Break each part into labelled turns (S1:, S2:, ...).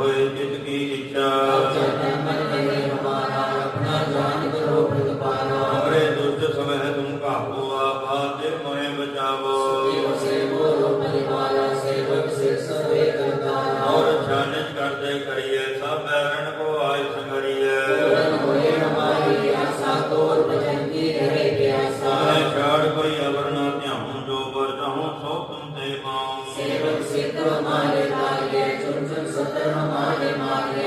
S1: ਹੋਏ ਜਿਤ ਕੀ ਇੱਛਾ।
S2: ਹਮਰੇ
S1: ਦੁਸ਼ਟ ਸਮਹਿ ਤੁਮ ਕਾਹੋ ਆਪਾ ਤੇ ਮੋਏ ਬਚਾਵੋ।
S2: ਔਰ
S1: ਜਾਣਿਤ ਕਰਦੇ ਕਰੀਏ, ਸਭ ਰਣ ਕੋ ਆਇ ਸੰਗਰੀਏ
S2: ਹੋਏ ਹਮਾਰੀ ਆਸਾ ਤੋਰ ਬਜੰਦੀ ਰਹੇ ਕਿ ਆਸਾ
S1: ਛਾੜ ਕੋਈ ਅਵਰਨਾ ਧਿਆਉ ਜੋ ਪਰ ਰਹੋ ਸੋ ਤੁਮ ਤੇ ਪਾਉ ਸੇਵਕ
S2: ਸਿੱਖ ਮਾਰੇ ਤਾਰੇ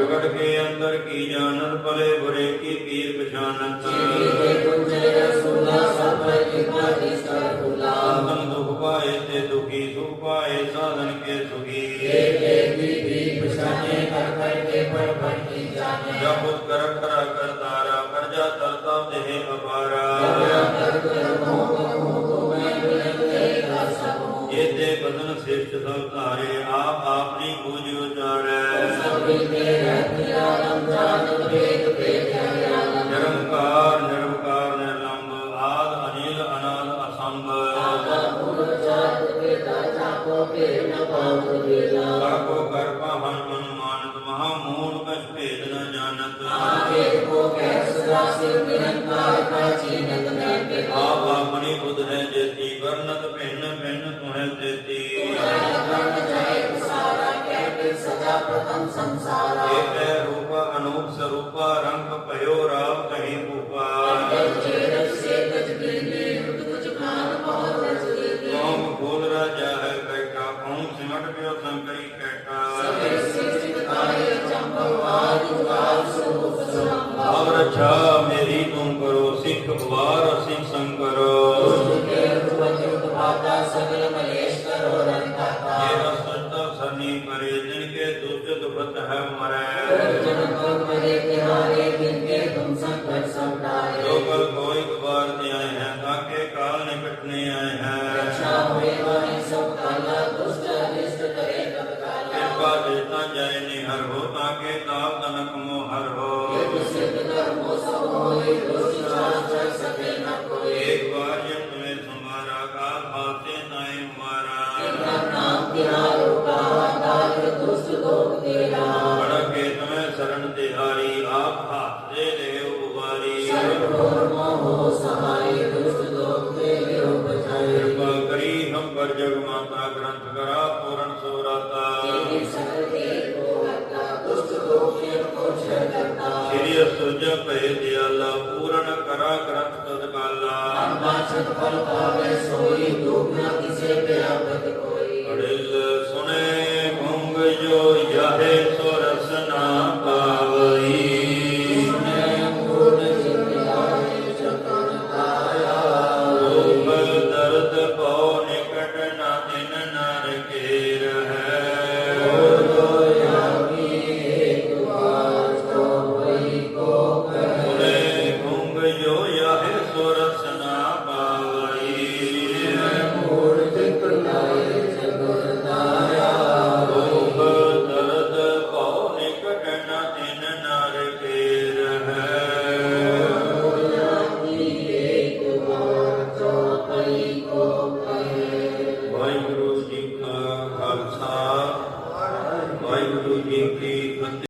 S1: ਪ੍ਰਗਟ ਕੇ ਅੰਦਰ ਕੀ ਜਾਣਨ ਪਰੇ ਬੁਰੇ ਕੀ ਪੀਰ ਪਛਾਨਤ। ਸਿਫਤ ਸਭ ਧਾਰੇ, ਆਪ ਆਪਣੀ ਪੂਜ ਉਚਾਰੈ। ਸਭੇ
S2: ਤੇ ਰਹਿਤੀ ਆਲਮ ਜਾਤ ਭੇਦ ਭੇਦ ਆਲਮ
S1: ਨਿਰੰਕਾਰ ਨਿਰੰਕਾਰ ਨਿਰਲੰਭ ਆਦ ਅਨਿਲ ਅਨੰਦ, ਅਸੰਭ। ਆਦਾ
S2: ਪੂਰ ਜਾਤ ਭੇਦਾ ਜਾਪੋ ਭੇਦ ਨ ਪਾਉ ਭੇਦਾ
S1: ਕਾਕੋ ਕਰਪਾ ਹਰ ਮਨ ਮਾਨਤ, ਮਹਾ ਮੂਲ ਕਛ ਭੇਦ ਨ ਜਾਣਤ। ਆਗੇ
S2: ਕੋ ਕਹਿ ਸਦਾ ਸਿਰ ਨਿਰੰਕਾਰ ਪ੍ਰਾਚੀਨਤ ਨੈ ਪੇ ਆਪ
S1: ਆਪਣੀ ਬੁੱਧ ਹੈ ਜੇਤੀ ਵਰਨਤ ਭਿੰਨ ਭਿੰਨ ਤੁਹੈ ਜੇਤੀ
S2: ਜਗਾ ਪ੍ਰਥਮ ਸੰਸਾਰਾ
S1: ਇਤੇ ਰੂਪ ਅਨੂਪ ਸਰੂਪ ਰੰਗ ਭਇਓ ਰਾਮ ਕਹੀ ਭੂਪਾ ਅੰਦਰ
S2: ਜੇਰ ਸੇ ਤਜ ਬੀਨੇ ਹੁਤ ਕੁਝ ਕਾਨ ਬਹੁਤ ਰਸਤੇ ਦੇ ਕੌਮ
S1: ਬੋਲ ਰਾਜਾ ਹੈ ਕੈਕਾ ਕੌਮ ਸਿਮਟ ਪਿਓ ਸੰਕਈ ਕੈਕਾ ਸਭੇ
S2: ਸਿਰ ਤਾਰੇ ਚੰਪੋ ਆਦਿ ਕਾਲ ਸੋ ਸੰਭਾ
S1: ਅਵਰ ਛਾ ਮੇਰੀ ਤੁਮ ਕਰੋ ਸਿੱਖ ਵਾਰ ਸਿੱਖ ਸੰਕਰੋ ਤੁਮ
S2: ਕੇ ਰੂਪ ਜੁਗ ਪਾਤਾ ਸਗਲ ਮੈ
S1: ਕੇ ਦੁਜਤ ਬਤਹ ਮਰੈ। ਦੁਜਤ
S2: ਕੋ ਪਰੇ ਤਿਹਾਰੇ ਜਿਨ ਕੇ ਤੁਮ ਸੰਕਟ ਸਭ ਡਾਰੇ ਜੋ
S1: ਕਲ ਕੋਈ ਕਵਾਰ ਤੇ ਆਏ ਹੈ ਤਾਕੇ ਕਾਲ ਨਿਕਟ ਨੇ ਆਏ ਹੈ। ਰੱਖਾ
S2: ਹੋਏ ਵਾਹੀ ਸਭ ਕਾਲਾ ਦੁਸ਼ਟ ਅਨਿਸ਼ਟ ਕਰੇ ਤਬ ਕਾਲਾ। ਕਿਰਪਾ
S1: ਦੇਤਾ ਜਾਏ ਨੇ ਹਰ ਹੋ ਤਾਕੇ ਤਾਪ ਤਨਕ ਮੋ ਹਰ ਹੋ ਇਹ
S2: ਸਿੱਧ ਕਰਮੋ ਸਭ ਹੋਏ ਦੁਸ਼ਟ ਸਾਚ ਸਕੇ ਨਾ ਕੋ। ਤੇ ਰਾਮ
S1: ਬੜਾ ਕੇ ਤਮੈ ਸਰਣ ਤਿਹਾਰੀ ਆਪ ਹਾਥ ਦੇ ਲੈ ਉਬਾਰੀ ਸਰਬ
S2: ਹੋਰ ਮੋਹ ਸਹਾਈ ਦੁਸ਼ਟ ਲੋਕ ਤੇ ਲਿਓ ਬਚਾਈ ਕਿਰਪਾ
S1: ਕਰੀ ਹਮ ਪਰ ਜਗ ਮਾਤਾ ਗ੍ਰੰਥ ਕਰਾ ਪੂਰਨ ਸੋਰਾਤਾ ਤੇਰੇ
S2: ਸਭ ਤੇ ਕੋ ਹੱਤਾ ਦੁਸ਼ਟ ਲੋਕ ਤੇ ਕੋ ਛੜਤਾ
S1: ਸ੍ਰੀ ਅਸੁਜ ਭੈ ਦਿਆਲਾ ਪੂਰਨ ਕਰਾ ਗ੍ਰੰਥ ਤਦ ਕਾਲਾ ਅੰਮਾ
S2: ਛਤ ਫਲ ਪਾਵੇ ਸੋਈ ਦੁਖ ਨ ਕਿਸੇ ਤੇ ਆਪਤ ਕੋਈ।
S1: ਅੜਿਲ ਰੂਪ